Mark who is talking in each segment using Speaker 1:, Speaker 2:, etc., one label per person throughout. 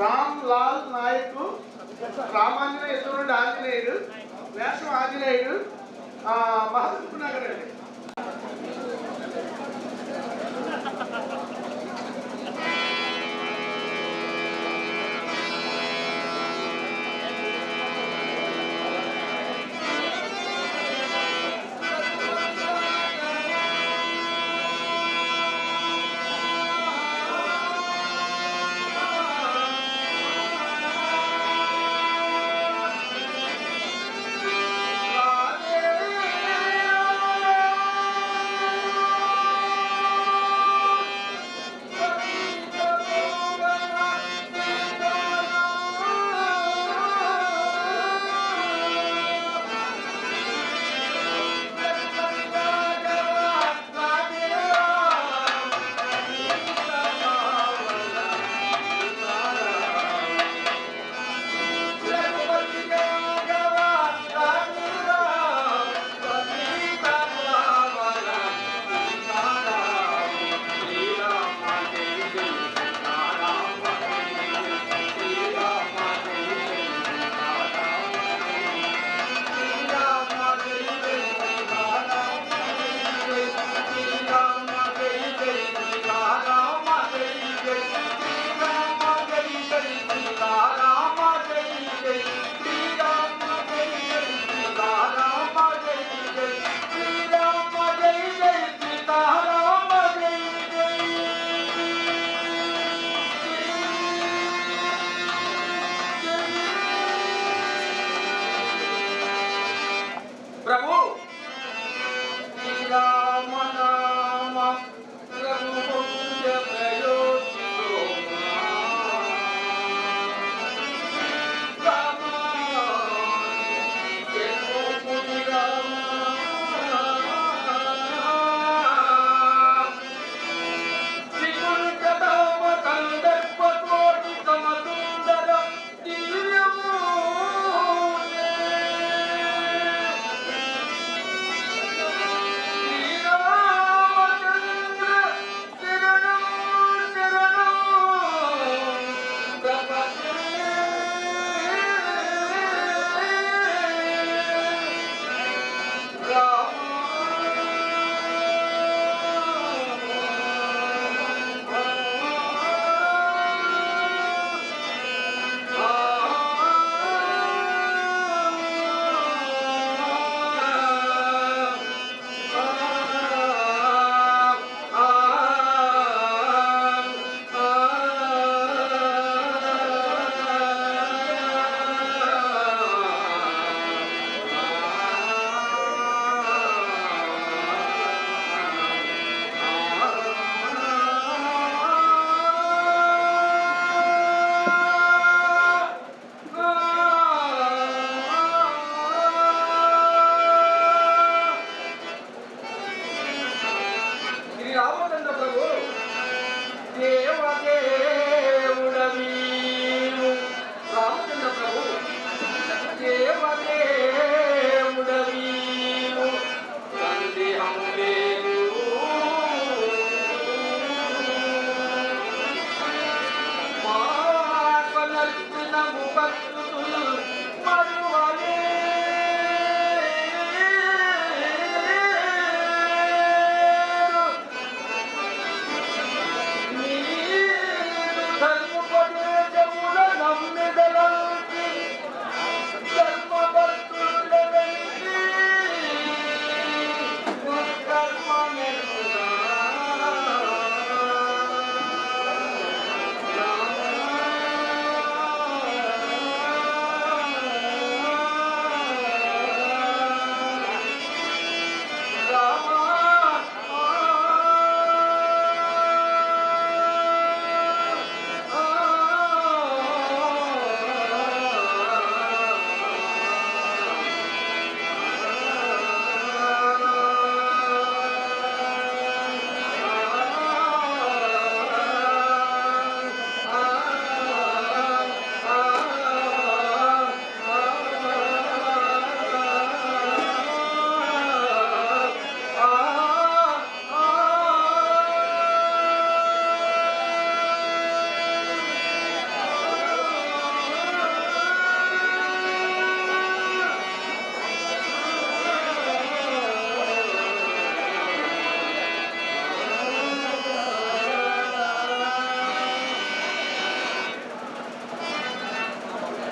Speaker 1: రామ్ లాల్ నాయక్ రామాంజనేయ ఎదురుండి ఆంజనేయుడు వేషం ఆంజనేయుడు ఆ, మహబూబ్ నగర్ అండి.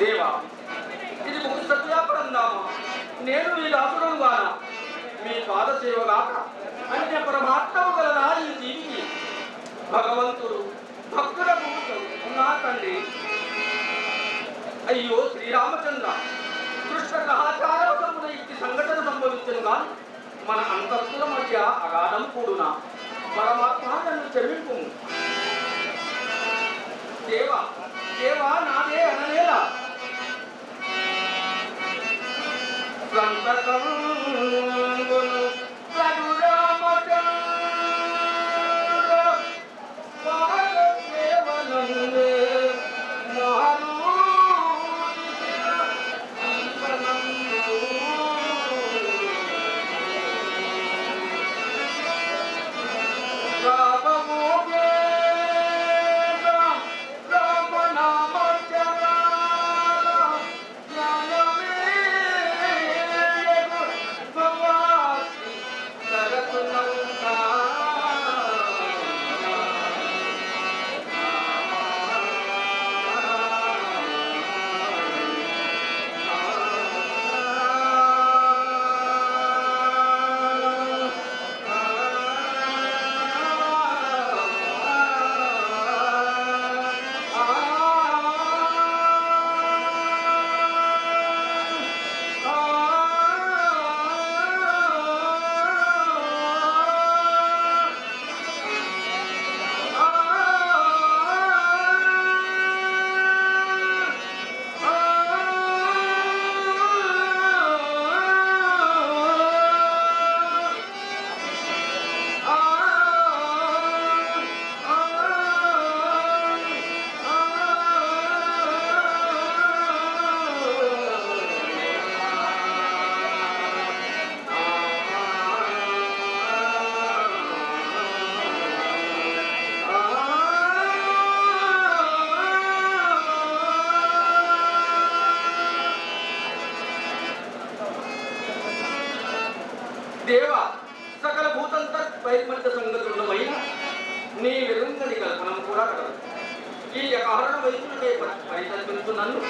Speaker 2: దేవా ఇది ముక్సత్యాపరందామా
Speaker 1: నేను మీ దాసుడం వాన మీ పాద సేవగాక అంటే పరమాత్మ గల నా ఈ భగవంతుడు భక్తుల ఉన్నా తండ్రి. అయ్యో శ్రీరామచంద్ర కృష్ణ సహాచారముల ఇచ్చి సంఘటన సంభవించను గాని మన అంతస్తుల మధ్య అగాధం కూడున? పరమాత్మ నన్ను క్షమింపు దేవా దేవా నాదే అనలేదా? rằng ta có దేవ సకల భూతంతా వైమంత సంగతులమైన నీ విరుంగని కల్పనం కూడా కలదు. ఈ కారణ వైపులకే పరితల్పించు నన్ను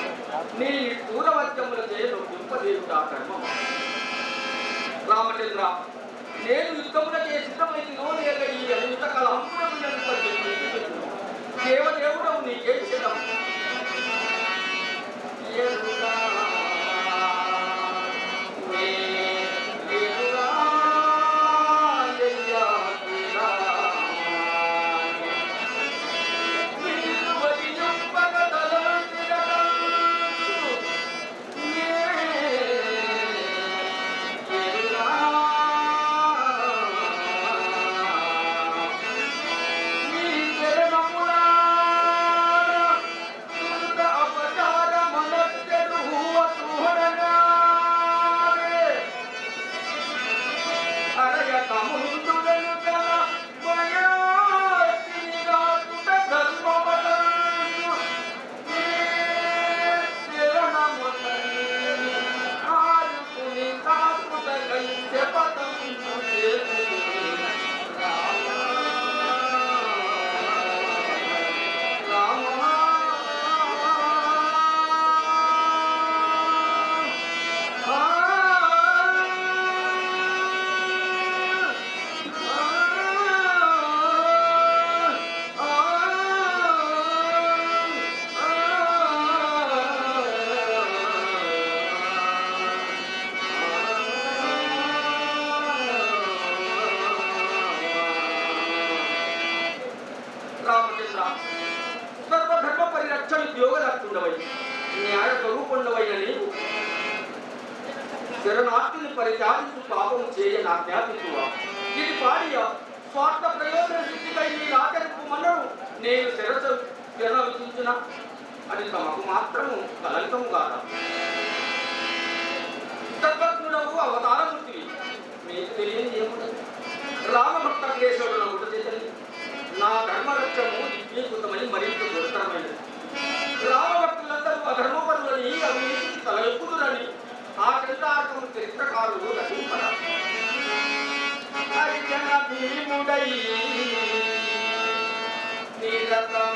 Speaker 1: నీ పూర్వవత్యములచే నొప్పింపదేవుట కర్మం. రామచంద్ర నేను యుద్ధములకే సిద్ధమైనో లేక ఈ అనుత కలంపురము పరిరక్షణ ఉద్యోగదాత్తుండవై న్యాయ స్వరూపుండవైన నీవు శరణార్థుని పరిత్యాగించు పాపం చేయ నా జ్ఞాపించువా ఇది పాడియ స్వార్థ ప్రయోజన సిద్ధికై నీ ఆచరింపు మనను నేను శరస శరణ విధించిన అది తమకు మాత్రము కలంకము కాదా? సర్వజ్ఞుడవు అవతారమూర్తివి మీకు తెలియని ఏముండదు రామభక్త కేశవుడు ఒకటి నా ధర్మరక్షము దివ్యీకృతమని మరింత దుస్తరమైనది ఈ అవినీతికి తలెప్పుదురని ఆ చరితార్థము చరిత్రకారులు రచింపరా అర్జన భీముడై నిరతమా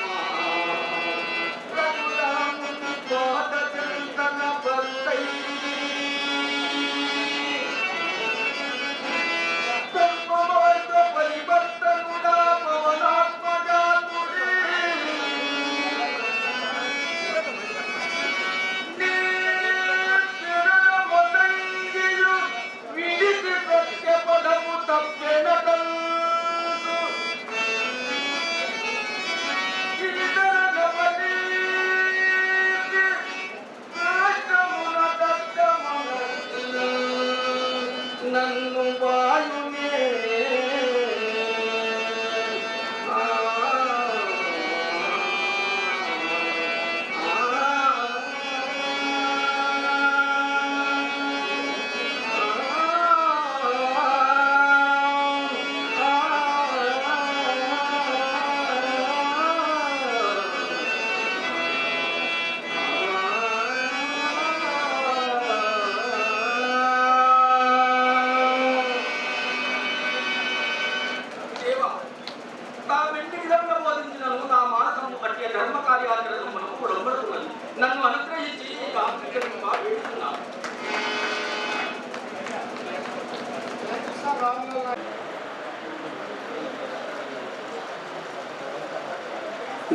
Speaker 1: కార్యాచరణను మనకు ఒడబడుతున్నది నన్ను అనుగ్రహించి ఈ ఆఫ్రికన్గా వేడుతున్నాను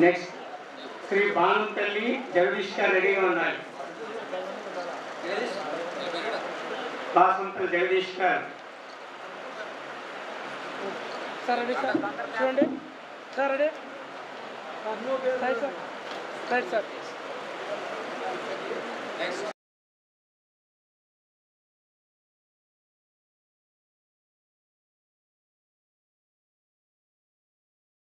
Speaker 3: నెక్స్ట్ శ్రీ భాను తల్లి జగదీష్ గారు రెడీగా ఉన్నారు బాసంతులు జగదీష్ గారు
Speaker 4: సార్ చూడండి సార్ सर सर
Speaker 1: सर